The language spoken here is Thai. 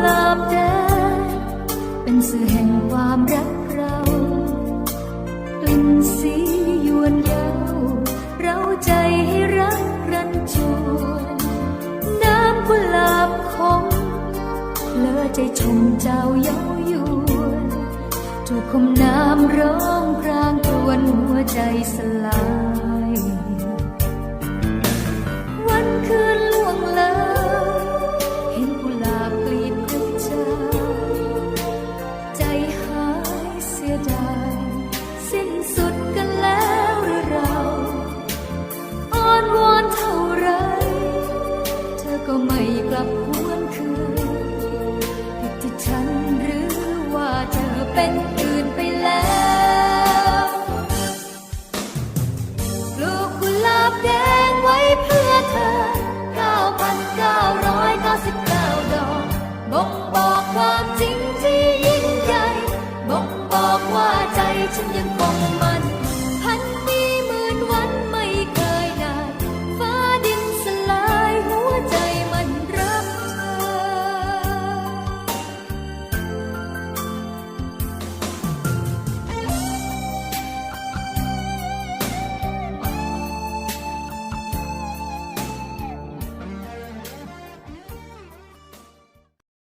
หลาบแดงเป็นสื่อแห่งความรักเรากลิ่นสียวนเยาเราใจให้รักรันจวนน้ำกุหลาบคงเลอใจชมเจ้าเย้ายวนถูกคมน้ำร้องพรางครวญหัวใจสลาย เสียดายสิ้นสุดกันแล้วหรือเราอ้อนวอนเท่าไร เธอก็ไม่กลับหวนคืนผิดที่ฉันหรือว่าเธอเป็นอื่นไปแล้วปลูกกุหลาบแดงไว้เพื่อเธอ 9,999 ดอกบ่งบอกความจริง ที่ยิ่